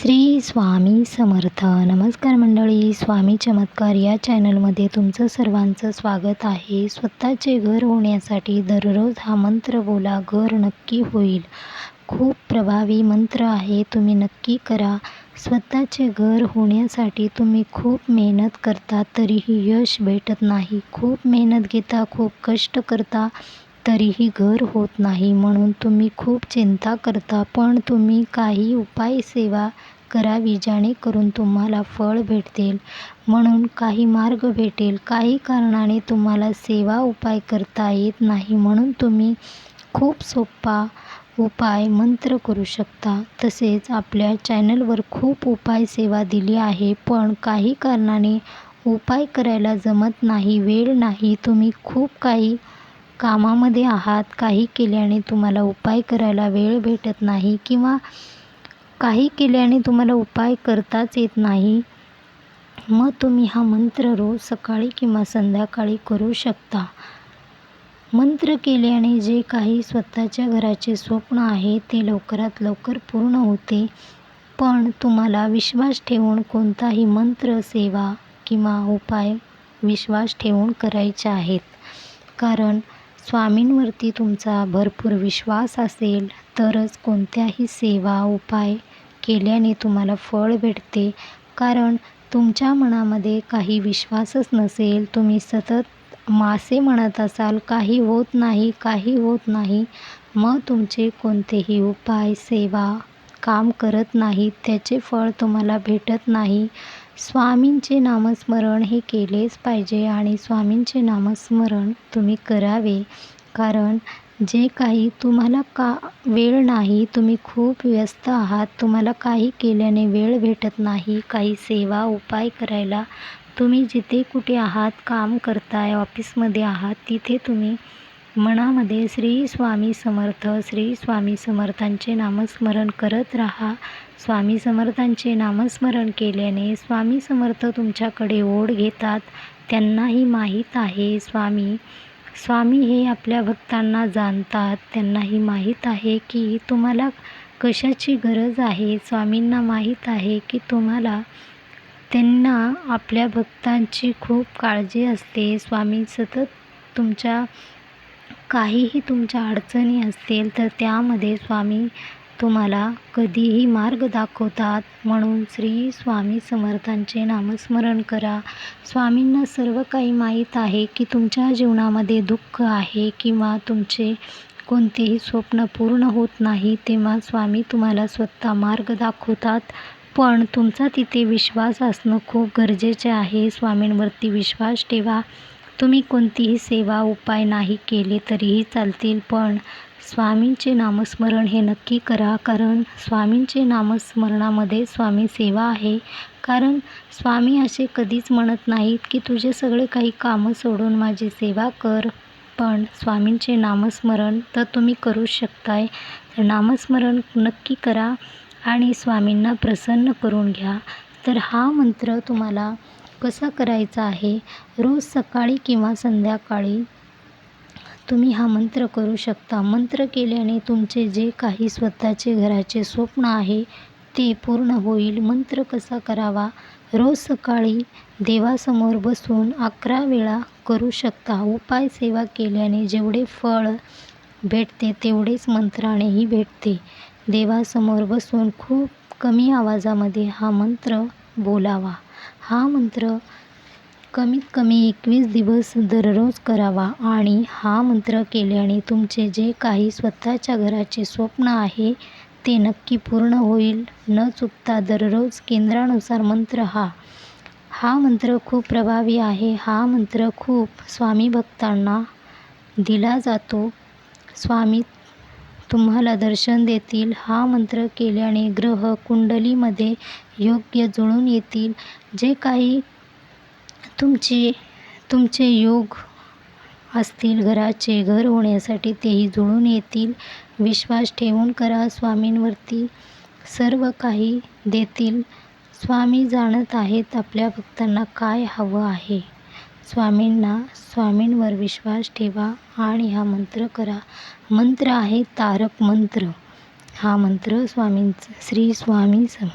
श्री स्वामी समर्थ. नमस्कार मंडळी स्वामी चमत्कार या चॅनलमध्ये तुमचं सर्वांचं स्वागत आहे. स्वतःचे घर होण्यासाठी दररोज हा मंत्र बोला घर नक्की होईल. खूप प्रभावी मंत्र आहे तुम्ही नक्की करा. स्वतःचे घर होण्यासाठी तुम्ही खूप मेहनत करता तरीही यश भेटत नाही. खूप मेहनत घेता खूप कष्ट करता. तरीही घर होत नाही म्हणून तुम्ही खूप चिंता करता. पण तुम्ही काही उपाय सेवा करावी जेणेकरून तुम्हाला फळ भेटतील. म्हणून काही मार्ग भेटेल. काही कारणाने तुम्हाला सेवा उपाय करता येत नाही म्हणून तुम्ही खूप सोपा उपाय मंत्र करू शकता. तसेच आपल्या चॅनलवर खूप उपाय सेवा दिली आहे. पण काही कारणाने उपाय करायला जमत नाही वेळ नाही. तुम्ही खूप काही कामामध्ये आहात काही केल्याने तुम्हाला उपाय करायला वेळ भेटत नाही किंवा काही केल्याने तुम्हाला उपाय करताच येत नाही मग तुम्ही हा मंत्र रोज सकाळी किंवा संध्याकाळी करू शकता. मंत्र केल्याने जे काही स्वतःच्या घराचे स्वप्न आहे ते लवकरात लवकर पूर्ण होते पण तुम्हाला विश्वास ठेवून कोणताही मंत्र सेवा किंवा उपाय विश्वास ठेवून करायचे आहेत. कारण स्वामींवरती तुमचा भरपूर विश्वास असेल तरच कोणत्याही सेवा उपाय केल्याने तुम्हाला फळ भेटते. कारण तुमच्या मनामध्ये काही विश्वासच नसेल तुम्ही सतत मासे म्हणत असाल काही होत नाही काही होत नाही मग तुमचे कोणतेही उपाय सेवा काम करत नाहीत त्याचे फळ तुम्हाला भेटत नाही. स्वामींचे नामस्मरण हे केलेच पाहिजे आणि स्वामींचे नामस्मरण तुम्ही करावे. कारण जे काही तुम्हाला का वेळ नाही तुम्ही खूप व्यस्त आहात तुम्हाला काही केल्याने वेळ भेटत नाही काही सेवा उपाय करायला. तुम्ही जिथे कुठे आहात काम करताय ऑफिसमध्ये आहात तिथे तुम्ही मनामध्ये श्री स्वामी समर्थ श्री स्वामी समर्थांचे नामस्मरण करत राहा. स्वामी समर्थांचे नामस्मरण केल्याने स्वामी समर्थ तुमच्याकडे ओढ घेतात. त्यांनाही माहीत आहे स्वामी. स्वामी हे आपल्या भक्तांना जाणतात. त्यांनाही माहीत आहे की तुम्हाला कशाची गरज आहे? स्वामींना माहीत आहे की तुम्हाला त्यांना आपल्या भक्तांची खूप काळजी असते. स्वामी सतत तुमच्या काहीही तुमच्या अडचणी असतील तर त्यामध्ये स्वामी तुम्हाला कधीही मार्ग दाखवतात. म्हणून श्री स्वामी समर्थांचे नामस्मरण करा. स्वामींना सर्व काही माहीत आहे की तुमच्या जीवनामध्ये दुःख आहे किंवा तुमचे कोणतेही स्वप्न पूर्ण होत नाही तेव्हा स्वामी तुम्हाला स्वतः मार्ग दाखवतात. पण तुमचा तिथे विश्वास असणं खूप गरजेचे आहे. स्वामींवरती विश्वास ठेवा. तुम्ही कोणतीही सेवा उपाय नाही केले तरीही चालतील पण स्वामींचे नामस्मरण हे नक्की करा कारण स्वामींचे नामस्मरणामध्ये स्वामी सेवा आहे. कारण स्वामी असे कधीच म्हणत नाहीत की तुझे सगळे काही कामं सोडून माझी सेवा कर. पण स्वामींचे नामस्मरण तर तुम्ही करू शकताय. तर नामस्मरण नक्की करा आणि स्वामींना प्रसन्न करून घ्या. तर हा मंत्र तुम्हाला कसा करायचा आहे? रोज सकाळी किंवा संध्याकाळी तुम्ही हा मंत्र करू शकता. मंत्र केल्याने तुमचे जे काही स्वतःचे घराचे स्वप्न आहे ते पूर्ण होईल. मंत्र कसा करावा? रोज सकाळी देवासमोर बसून अकरा वेळा करू शकता. उपाय सेवा केल्याने जेवढे फळ भेटते तेवढेच मंत्रानेही भेटते. देवासमोर बसून खूप कमी आवाजामध्ये हा मंत्र बोलावा. हा मंत्र कमीत कमी एकवीस दिवस दररोज करावा आणि हा मंत्र केल्याने तुमचे जे काही स्वतःच्या घराचे स्वप्न आहे ते नक्की पूर्ण होईल. न चुकता दररोज केंद्रानुसार मंत्र हा. हा मंत्र खूप प्रभावी आहे. हा मंत्र खूप स्वामी भक्तांना दिला जातो. स्वामी तुम्हाला दर्शन देतील. हा मंत्र केल्याने ग्रह कुंडलीमध्ये योग्य जुळून येतील. जे काही तुमचे तुमचे योग असतील घराचे घर होण्यासाठी तेही जुळून येतील. विश्वास ठेवून करा स्वामींवरती. सर्व काही देतील. स्वामी जाणत आहेत आपल्या भक्तांना काय हवं आहे. स्वामींना स्वामींवर विश्वास ठेवा आणि हा मंत्र करा. मंत्र आहे तारक मंत्र. हा मंत्र स्वामींचा श्री स्वामी सम